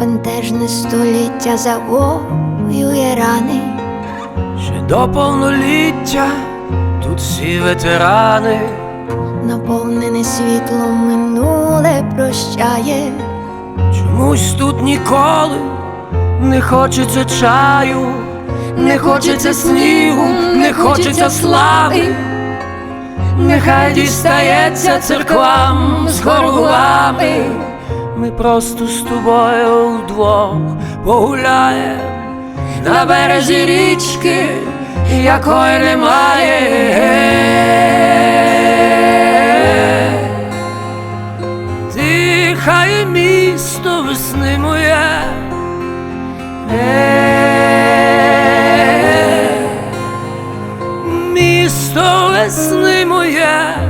бентежне століття завоює рани, Ще до повноліття тут всі ветерани, наповнене світлом минуле прощає, чомусь тут ніколи не хочеться чаю, не хочеться снігу, не хочеться слави. Нехай дістається церквам з хоргулами. Ми просто з тобою вдвох погуляємо на березі річки, якої немає. Дихає місто весни моє. Місто весни моє.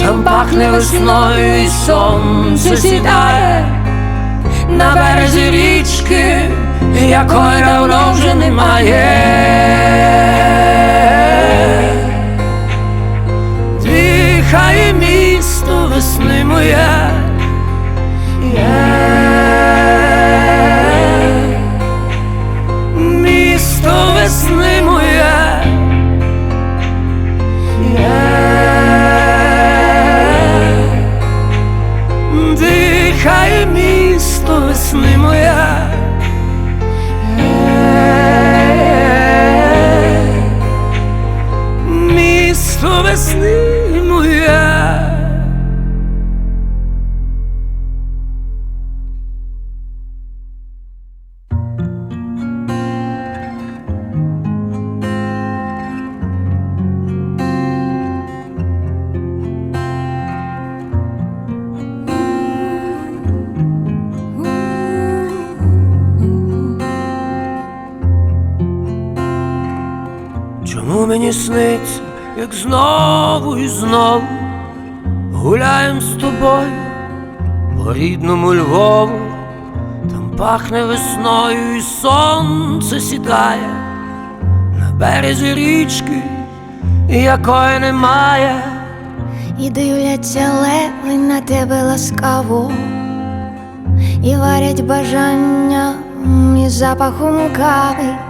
Там пахне весною і сонце сідає на березі річки, якої давно вже немає. Чому мені сниться, як знову і знову гуляєм з тобою по рідному Львову, там пахне весною і сонце сідає на березі річки, якої немає. і дивляться леви на тебе ласкаво, і варять бажання і запахом кави,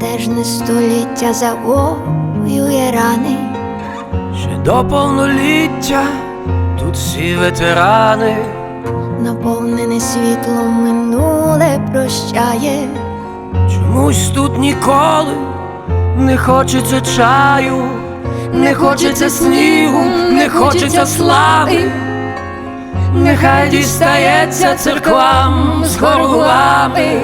бентежне століття завоює рани, Ще до повноліття тут всі ветерани, наповнене світлом минуле прощає, чомусь тут ніколи не хочеться чаю, не хочеться снігу, не хочеться слави. Нехай дістається церквам з хорувами.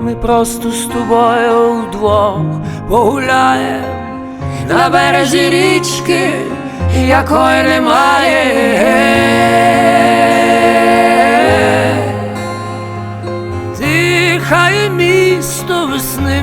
Ми просто з тобою вдвох погуляєм на березі річки, якої немає. Тихає місто весни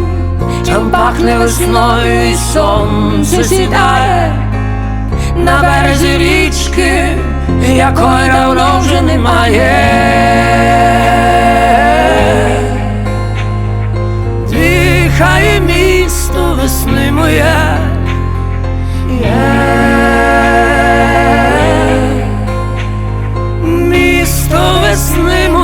Там пахне весною і сонце сідає на березі річки, якої давно вже немає. Дихає місто весни моє. Місто весни моє.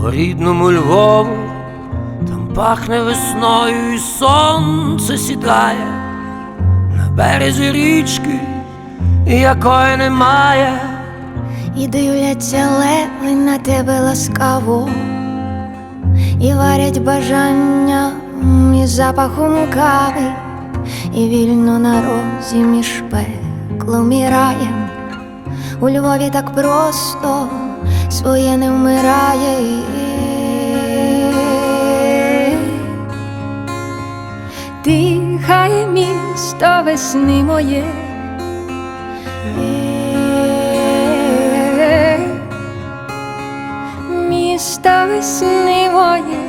По рідному Львову, там пахне весною і сонце сідає на березі річки, якої немає. і дивляться леви на тебе ласкаво, і варять бажання і запахом кави, і вільно на розі між пеклом і раєм. У Львові так просто своє не вмирає. Дихає місто весни моє. Місто весни моє,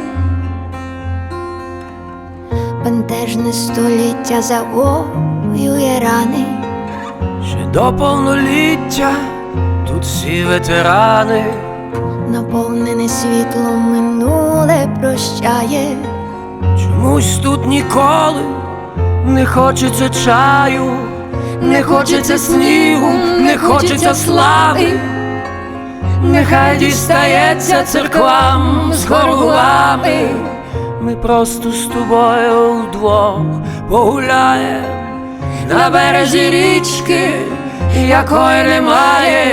бентежне століття завоює рани, Ще до повноліття тут всі ветерани, наповнене світлом минуле прощає, чомусь тут ніколи не хочеться чаю, не хочеться снігу, не хочеться слави. Нехай дістається церквам з хорувами. Ми просто з тобою вдвох погуляємо на березі річки, якої немає.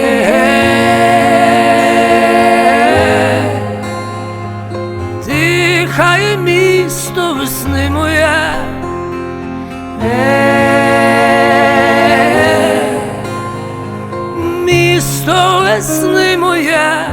Дихає місто весни моє. Е, Місто весни моє.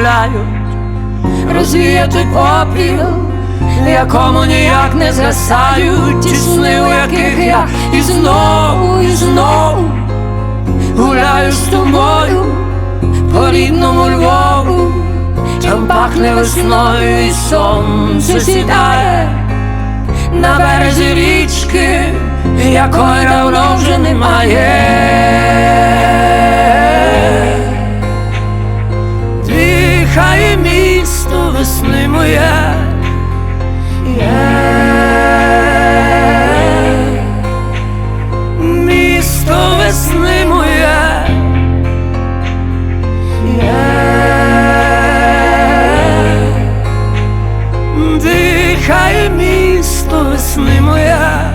Дозволяють розвіяти попіл, якому ніяк не згасають ті сни, у яких я і знову, і знову гуляю з тобою по рідному Львову. Там пахне весною і сонце сідає на березі річки, якої давно вже немає. Дихає місто весни моє. Є. Місто весни моє. Є. Дихає місто весни моя.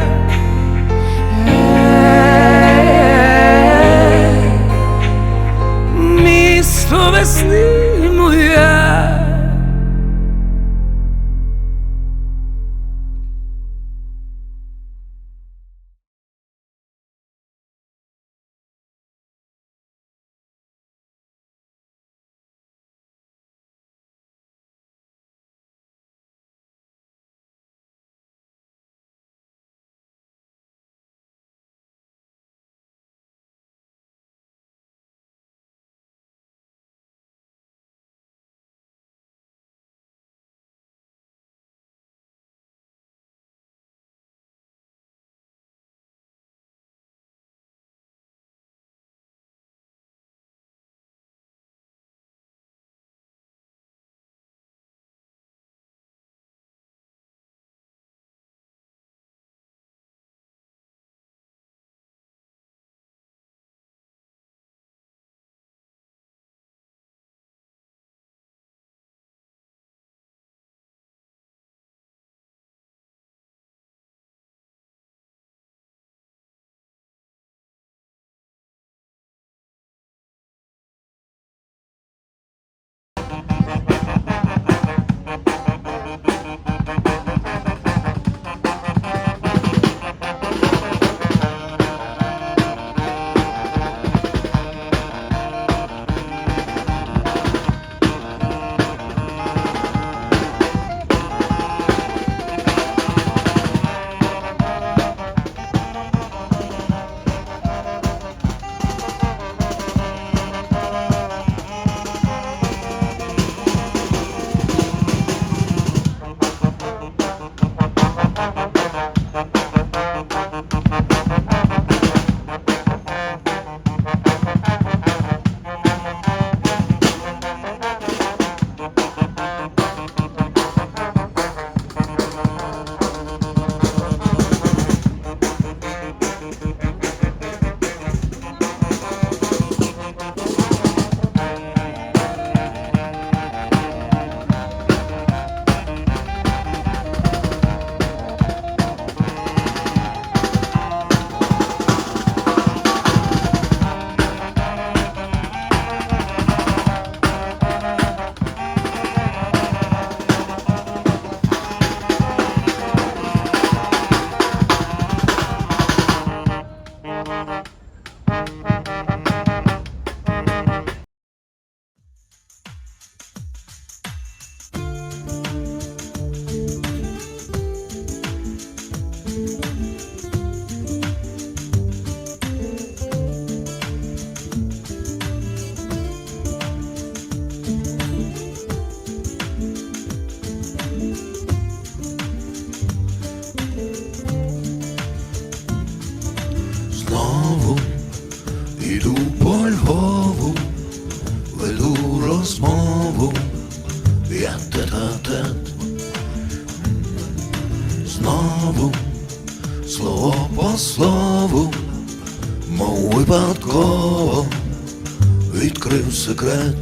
Відкрив секрет.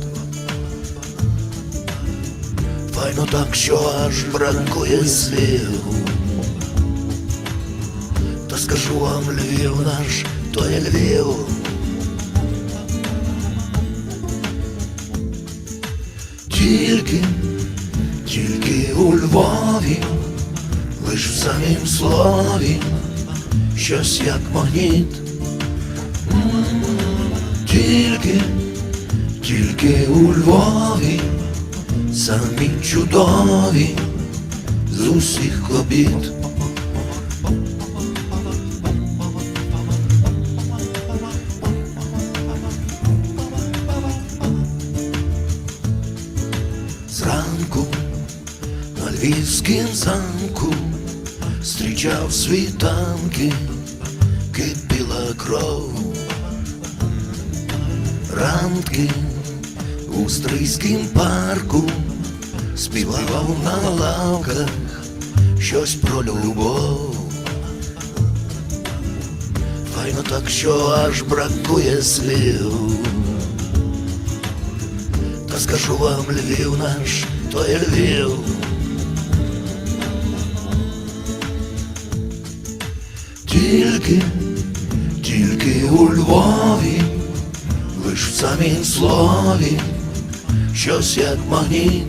Файно так, що аж бракує слів. Та скажу вам, Львів наш, то є Львів. Тільки, тільки у Львові, лиш в самім слові, щось як магніт. Тільки, тільки у Львові, самі чудові з усіх обід. Зранку на львівськім замку зустрічав світанки, кипіла кров. Ранки у стрийськім парку співав на лавках щось про любов. Файно так, що аж бракує слів. Та скажу вам, Львів наш, то є Львів. Тільки, тільки у Львові, лиш в самім слові, щось як магніт.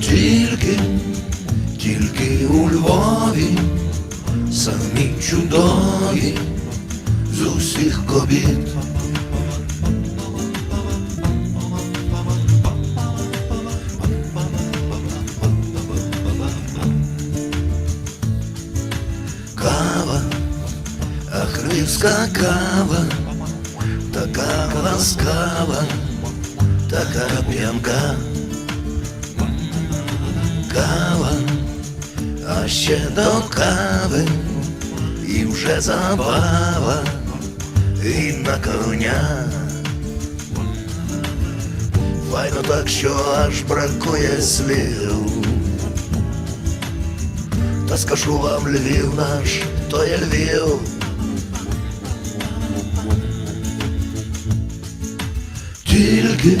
Тільки, тільки у Львові, самі чудові з усіх кобіт. кава, ахривська кава, така ласкава, така п'янка. Кава, а ще до кави, і вже забава, і на коня. Файно так, що аж бракує слів. Та скажу вам, Львів наш, то є Львів. Тільки,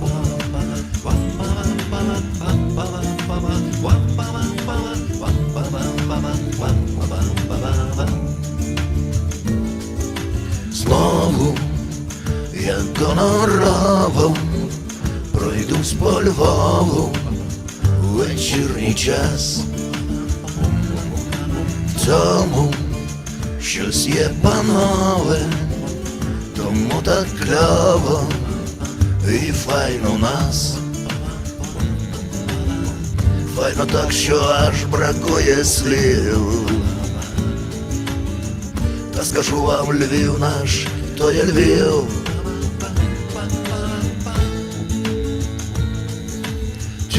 Гоноровом, пройдусь по Львову вечірній час. В цьому щось є панове, тому так кльово і файно нас. Файно так, що аж бракує слів. Та скажу вам, Львів наш, то є Львів.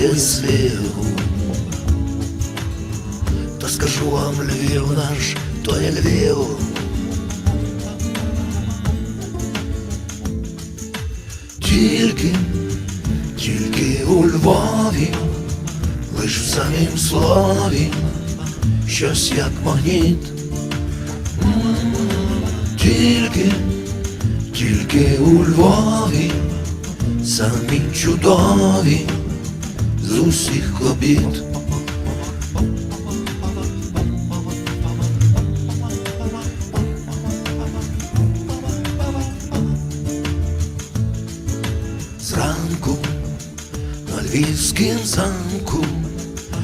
Бракує слів. Та скажу вам, Львів наш, то є Львів. Тільки, тільки у Львові, лиш в самім слові, щось як магніт. Тільки, тільки у Львові, самі чудові з усіх обід. Зранку на львівськім замку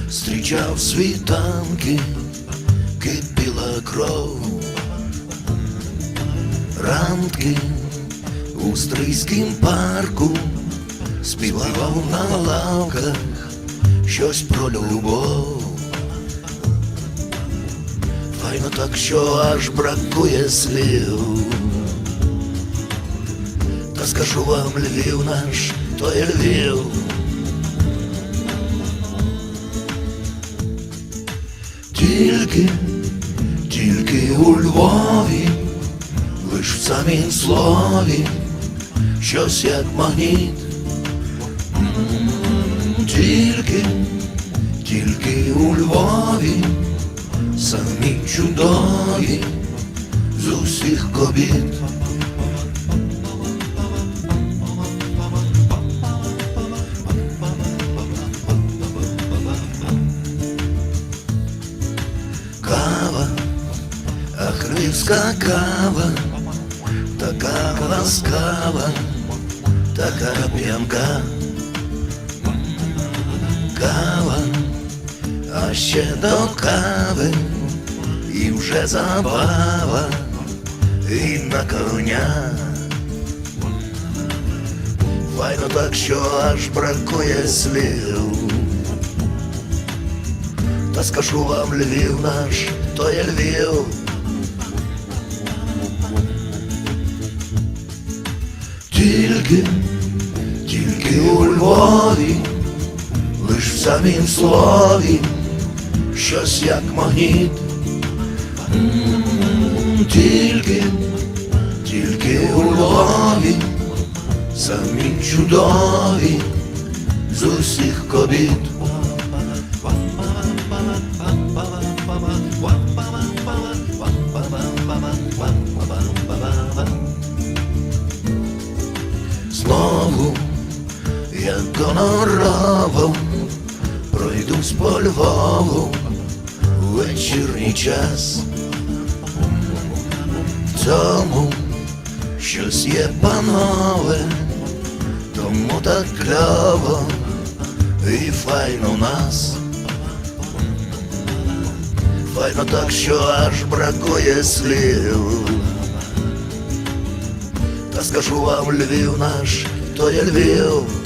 зустрічав світанки, кипіла кров. Ранки у стрийськім парку співав на лавках щось про любов. Файно так, що аж бракує слів. Та скажу вам, Львів наш, то є Львів. Тільки, тільки у Львові, лиш в самім слові, щось як магніт. М, Тільки, тільки у Львові, самі чудові з усіх кобіт. кава, ах, львівська кава, така ласкава, така п'янка. Кава, а ще до кави, і вже забава, і на коня. Файно так, що аж бракує слів. Та скажу вам, Львів наш, то є Львів. Тільки, тільки у Львові, самім слові, щось як магніт. Тільки, тільки у Львові, самі чудові з усіх кобіт. Знову, гонорово, пройдусь по Львову вечірній час. В цьому щось є панове, тому так кльово і файно в нас. Файно так, що аж бракує слів. Та скажу вам, Львів наш, то є Львів.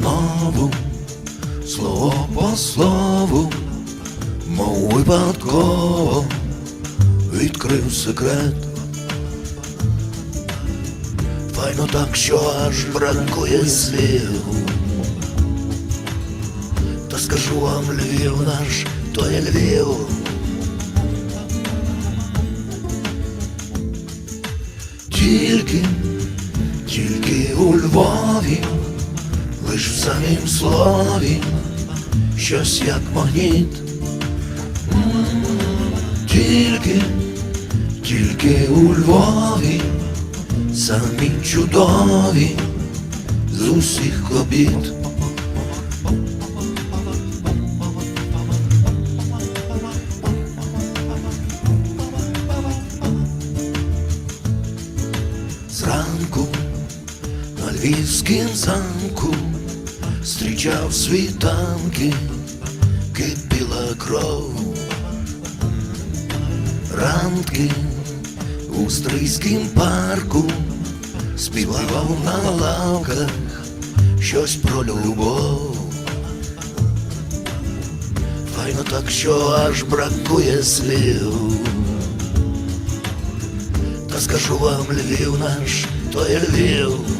знову, слово по слову, мов випадково відкрив секрет. Файно так, що аж бракує слів. Та скажу вам Львів наш, то є Львів. Тільки, тільки у Львові лиш в самім слові, щось як магніт. Тільки, тільки у Львові, самі чудові з усіх обід. Зранку на львівськім замку зустрічав світанки, кипіла кров. Ранки у стрийськім парку співав на лавках щось про любов. Файно так, що аж бракує слів. Та скажу вам, Львів наш, то є Львів.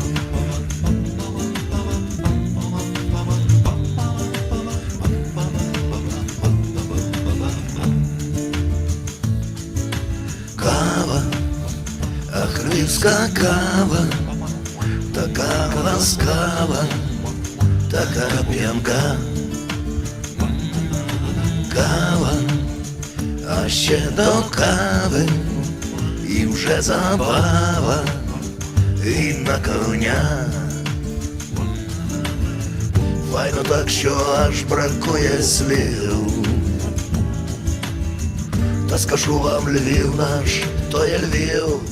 ах, львівська кава, така ласкава, така п'янка. Кава, а ще до кави, і вже забава, і на коня. Файно так, що аж бракує слів. Та скажу вам, Львів наш, то є Львів.